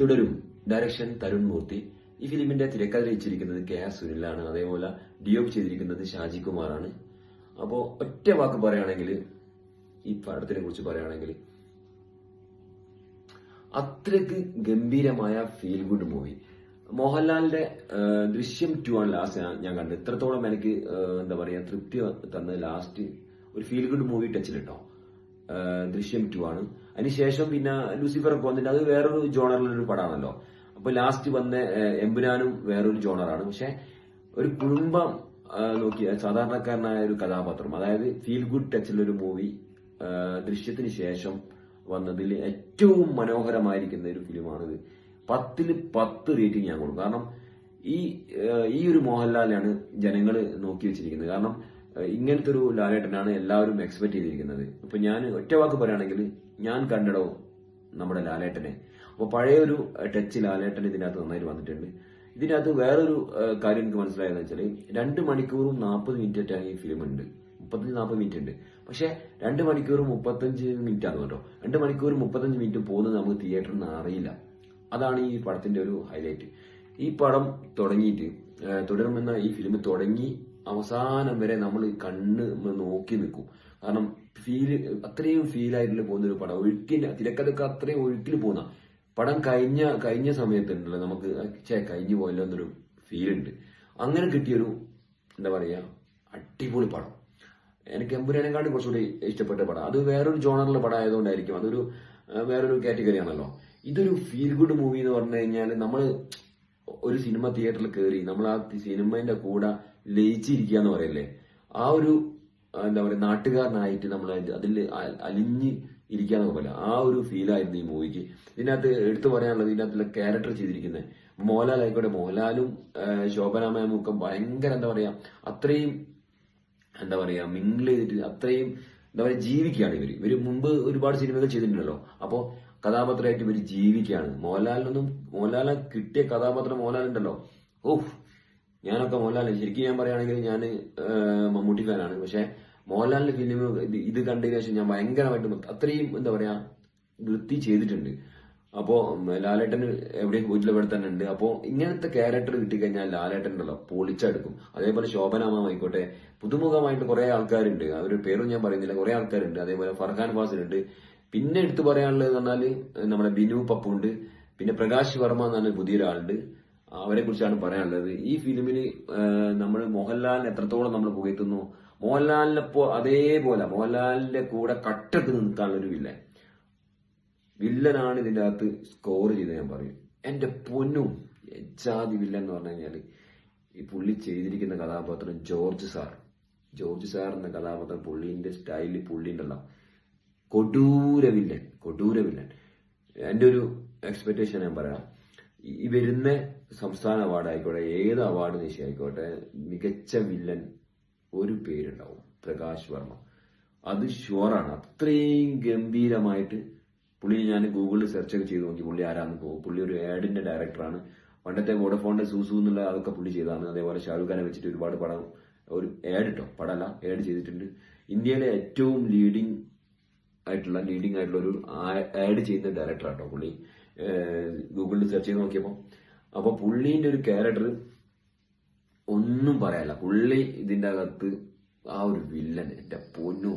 തുടരും. ഡയറക്ഷൻ തരുൺ മൂർത്തി. ഈ ഫിലിമിന്റെ തിരക്കഥ രചിച്ചിരിക്കുന്നത് കെ ആർ സുനിലാണ്. അതേപോലെ ഡിയോപ് ചെയ്തിരിക്കുന്നത് ഷാജി കുമാറാണ്. അപ്പോ ഒറ്റ വാക്ക് പറയുകയാണെങ്കിൽ ഈ പടത്തിനെ കുറിച്ച് പറയുകയാണെങ്കിൽ അത്രയ്ക്ക് ഗംഭീരമായ ഫീൽ ഗുഡ് മൂവി മോഹൻലാലിന്റെ ദൃശ്യം ടു ആണ് ലാസ്റ്റ് ഞാൻ കണ്ടത്. ഇത്രത്തോളം എനിക്ക് എന്താ പറയാ തൃപ്തി തന്ന ലാസ്റ്റ് ഒരു ഫീൽ ഗുഡ് മൂവി ടച്ചിലിട്ടോ ദൃശ്യം ടു ആണ് അതിനുശേഷം പിന്നെ ലൂസിഫർ ഒക്കെ വന്നിട്ട് അത് വേറൊരു ജോണറിലൊരു പടമാണല്ലോ അപ്പൊ ലാസ്റ്റ് വന്ന എമ്പുരാനും വേറൊരു ജോണറാണ്. പക്ഷെ ഒരു കുടുംബം നോക്കിയ സാധാരണക്കാരനായ ഒരു കഥാപാത്രം അതായത് ഫീൽ ഗുഡ് ടച്ചിലൊരു മൂവി ദൃശ്യത്തിന് ശേഷം വന്നതിൽ ഏറ്റവും മനോഹരമായിരിക്കുന്ന ഒരു ഫിലിമാണിത്. പത്തിൽ പത്ത് റേറ്റിംഗ് ഞാൻ കൊടുക്കും. കാരണം ഈ ഈ ഒരു മോഹൻലാലാണ് ജനങ്ങൾ നോക്കി വെച്ചിരിക്കുന്നത്. കാരണം ഇങ്ങനത്തെ ഒരു ലാലേട്ടനാണ് എല്ലാവരും എക്സ്പെക്ട് ചെയ്തിരിക്കുന്നത്. ഇപ്പൊ ഞാൻ ഒറ്റ വാക്ക് പറയുകയാണെങ്കിൽ ഞാൻ കണ്ടടോ നമ്മുടെ ലാലേട്ടനെ. അപ്പൊ പഴയ ഒരു ടച്ച് ലാലേട്ടൻ ഇതിനകത്ത് നന്നായിട്ട് വന്നിട്ടുണ്ട്. ഇതിനകത്ത് വേറൊരു കാര്യം എനിക്ക് മനസ്സിലായെന്ന് വെച്ചാൽ രണ്ട് മണിക്കൂറും നാൽപ്പത് മിനിറ്റ് ഈ ഫിലിം ഉണ്ട്. മുപ്പത്തഞ്ച് നാൽപ്പത് മിനിറ്റ് ഉണ്ട്. പക്ഷെ രണ്ട് മണിക്കൂർ മുപ്പത്തഞ്ച് മിനിറ്റ് ആണ് കേട്ടോ. രണ്ട് മണിക്കൂർ മുപ്പത്തഞ്ച് മിനിറ്റ് പോകുന്നത് നമുക്ക് തിയേറ്ററിൽ നിന്ന് അറിയില്ല. അതാണ് ഈ പടത്തിന്റെ ഒരു ഹൈലൈറ്റ് ഈ പടം തുടങ്ങിയിട്ട് തുടരുമെന്ന ഈ ഫിലിം തുടങ്ങി അവസാനം വരെ നമ്മൾ കണ്ണ് നോക്കി നിൽക്കും. കാരണം ഫീൽ അത്രയും ഫീൽ ആയിട്ടുള്ള പോകുന്ന ഒരു പടം. ഒഴുക്കിന്റെ തിരക്കഥക്ക് അത്രയും ഒഴുക്കിൽ പോകുന്ന പടം കഴിഞ്ഞ കഴിഞ്ഞ സമയത്തുണ്ടല്ലോ നമുക്ക് ചേ കഴിഞ്ഞു പോയല്ലോ എന്നൊരു ഫീൽ ഉണ്ട്. അങ്ങനെ കിട്ടിയൊരു എന്താ പറയാ അടിപൊളി പടം. എനിക്ക് എമ്പുരാനെക്കാട്ടും കുറച്ചുകൂടി ഇഷ്ടപ്പെട്ട പടം. അത് വേറൊരു ജോണറിലെ പടം ആയതുകൊണ്ടായിരിക്കും. അതൊരു വേറൊരു കാറ്റഗറി ആണല്ലോ. ഇതൊരു ഫീൽ ഗുഡ് മൂവി എന്ന് പറഞ്ഞു കഴിഞ്ഞാൽ നമ്മൾ ഒരു സിനിമ തിയേറ്ററിൽ കയറി നമ്മൾ ആ സിനിമന്റെ കൂടെ ലയിച്ചിരിക്കുക എന്ന് പറയല്ലേ? ആ ഒരു എന്താ പറയുക നാട്ടുകാരനായിട്ട് നമ്മൾ അതിൽ അലിഞ്ഞ് ഇരിക്കാന്നൊക്കെ പോലെ ആ ഒരു ഫീൽ ആയിരുന്നു ഈ മൂവിക്ക്. ഇതിനകത്ത് എടുത്തു പറയാനുള്ളത് ഇതിനകത്തുള്ള ക്യാരക്ടർ ചെയ്തിരിക്കുന്നത് മോഹൻലാൽ ആയിക്കോട്ടെ. മോഹൻലാലും ശോഭനാമയും ഒക്കെ ഭയങ്കര എന്താ പറയാ അത്രയും എന്താ പറയാ മിങ്കിൾ ചെയ്തിട്ട് അത്രയും എന്താ പറയാ ജീവിക്കുകയാണ് ഇവർ ഇവർ മുമ്പ് ഒരുപാട് സിനിമകൾ ചെയ്തിട്ടുണ്ടല്ലോ. അപ്പോ കഥാപാത്രമായിട്ട് ഇവർ ജീവിക്കുകയാണ്. മോഹൻലാലിനൊന്നും മോഹൻലാലിനെ കിട്ടിയ കഥാപാത്രം മോഹൻലാൽ ഉണ്ടല്ലോ ഓഹ് ഞാനൊക്കെ മോഹൻലാൽ ശരിക്കും ഞാൻ പറയുകയാണെങ്കിൽ ഞാൻ മമ്മൂട്ടി ഫാനാണ്. പക്ഷെ മോഹൻലാലിന്റെ ഫിലിം ഇത് കണ്ടതിന് ശേഷം ഞാൻ ഭയങ്കരമായിട്ട് അത്രയും എന്താ പറയാ വൃത്തി ചെയ്തിട്ടുണ്ട്. അപ്പോ ലാലേട്ടൻ എവിടെയും പോയിട്ടില്ല ഇവിടെ തന്നെ ഉണ്ട്. അപ്പോ ഇങ്ങനത്തെ ക്യാരക്ടർ കിട്ടിക്കഴിഞ്ഞാൽ ലാലേട്ടൻ ഉണ്ടല്ലോ പൊളിച്ചെടുക്കും. അതേപോലെ ശോഭനാമായിക്കോട്ടെ പുതുമുഖമായിട്ട് കുറെ ആൾക്കാരുണ്ട്. അവരുടെ പേരും ഞാൻ പറയുന്നില്ല കുറെ ആൾക്കാരുണ്ട്. അതേപോലെ ഫർഹാൻ ഫാസിലുണ്ട്. പിന്നെ എടുത്തു പറയാനുള്ളത് പറഞ്ഞാൽ നമ്മുടെ ബിനു പപ്പുണ്ട് പിന്നെ പ്രകാശ് വർമ്മ എന്ന് പറഞ്ഞ പുതിയൊരാളുണ്ട്. അവരെ കുറിച്ചാണ് പറയാനുള്ളത്. ഈ ഫിലിമിന് നമ്മൾ മോഹൻലാലിനെ എത്രത്തോളം നമ്മൾ പുകഴ്ത്തുന്നു. മോഹൻലാലിനെപ്പോ അതേപോലെ മോഹൻലാലിന്റെ കൂടെ കട്ടത്ത് നിൽക്കാനുള്ള ഒരു വില്ലൻ വില്ലനാണ് ഇതിന്റെ അകത്ത് സ്കോർ ചെയ്ത് ഞാൻ പറയും. എന്റെ പൊന്നും ജാതി വില്ലൻ എന്ന് പറഞ്ഞു ഈ പുള്ളി ചെയ്തിരിക്കുന്ന കഥാപാത്രം ജോർജ് സാർ. ജോർജ് സാർ എന്ന കഥാപാത്രം പുള്ളിന്റെ സ്റ്റൈലിൽ പുള്ളി കൊടൂര വില്ലൻ കൊടൂര വില്ലൻ. എന്റെ ഒരു എക്സ്പെക്ടേഷൻ ഞാൻ പറയാം. ഈ വരുന്ന സംസ്ഥാന അവാർഡ് ആയിക്കോട്ടെ ഏത് അവാർഡ് നിശ്ചയം ആയിക്കോട്ടെ മികച്ച വില്ലൻ ഒരു പേരുണ്ടാവും പ്രകാശ് വർമ്മ. അത് ഷുവറാണ് അത്രയും ഗംഭീരമായിട്ട് പുള്ളി ഞാൻ ഗൂഗിളിൽ സെർച്ച് ഒക്കെ ചെയ്ത് നോക്കി പുള്ളി ആരാന്ന് പോകും പുള്ളി ഒരു ആഡിന്റെ ഡയറക്ടറാണ് പണ്ടത്തെ വോഡഫോണിന്റെ സൂസു എന്നുള്ള അതൊക്കെ പുള്ളി ചെയ്താണ്. അതേപോലെ ഷാരൂഖ് ഖാനെ വെച്ചിട്ട് ഒരുപാട് പടം ഒരു ആഡ് ഇട്ടോ പടമല്ല ആഡ് ചെയ്തിട്ടുണ്ട്. ഇന്ത്യയിലെ ഏറ്റവും ലീഡിങ് ആയിട്ടുള്ള ലീഡിംഗ് ആയിട്ടുള്ള ഒരു ആഡ് ചെയ്യുന്ന ഡയറക്ടർ ആട്ടോ പുള്ളി. ഗൂഗിളിൽ സെർച്ച് ചെയ്ത് നോക്കിയപ്പോൾ അപ്പോൾ പുള്ളീന്റെ ഒരു ക്യാരക്ടർ ഒന്നും പറയാല്ല പുള്ളി ഇതിന്റെ അകത്ത് ആ ഒരു വില്ലൻ എന്റെ പൊന്നു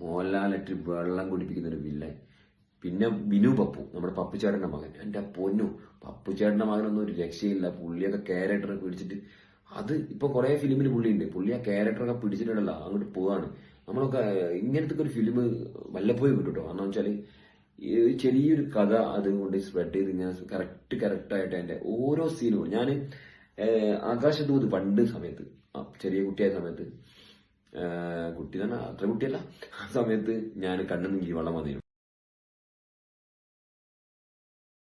മോഹൻലാലിട്ട് വെള്ളം കുടിപ്പിക്കുന്ന ഒരു വില്ലൻ പിന്നെ ബിനു പപ്പു നമ്മുടെ പപ്പുചേട്ടന്റെ മകൻ. എന്റെ പൊന്നു പപ്പുചേട്ടന്റെ മകനൊന്നും ഒരു രക്ഷയില്ല. പുള്ളിയൊക്കെ ക്യാരക്ടറെ പിടിച്ചിട്ട് അത് ഇപ്പൊ കുറെ ഫിലിമിൽ പുള്ളിയുണ്ട്. പുള്ളി ആ ക്യാരക്ടറൊക്കെ പിടിച്ചിട്ടുണ്ടല്ലോ അങ്ങോട്ട് പോവാണ്. നമ്മളൊക്കെ ഇങ്ങനത്തെ ഒരു ഫിലിം വല്ലപ്പോഴും കിട്ടും കാരണം വെച്ചാൽ ചെറിയൊരു കഥ അതുകൊണ്ട് സ്പ്രെഡ് ചെയ്ത് ഞാൻ കറക്റ്റ് കറക്റ്റ് ആയിട്ട് അതിന്റെ ഓരോ സീനും ഞാൻ ആകാശദൂത് പണ്ട് സമയത്ത്. ചെറിയ കുട്ടിയായ സമയത്ത്. കുട്ടി തന്നെ അത്ര കുട്ടിയല്ല. ആ സമയത്ത് ഞാൻ കണ്ണു നീക്കി വെള്ളം വന്നിരുന്നു.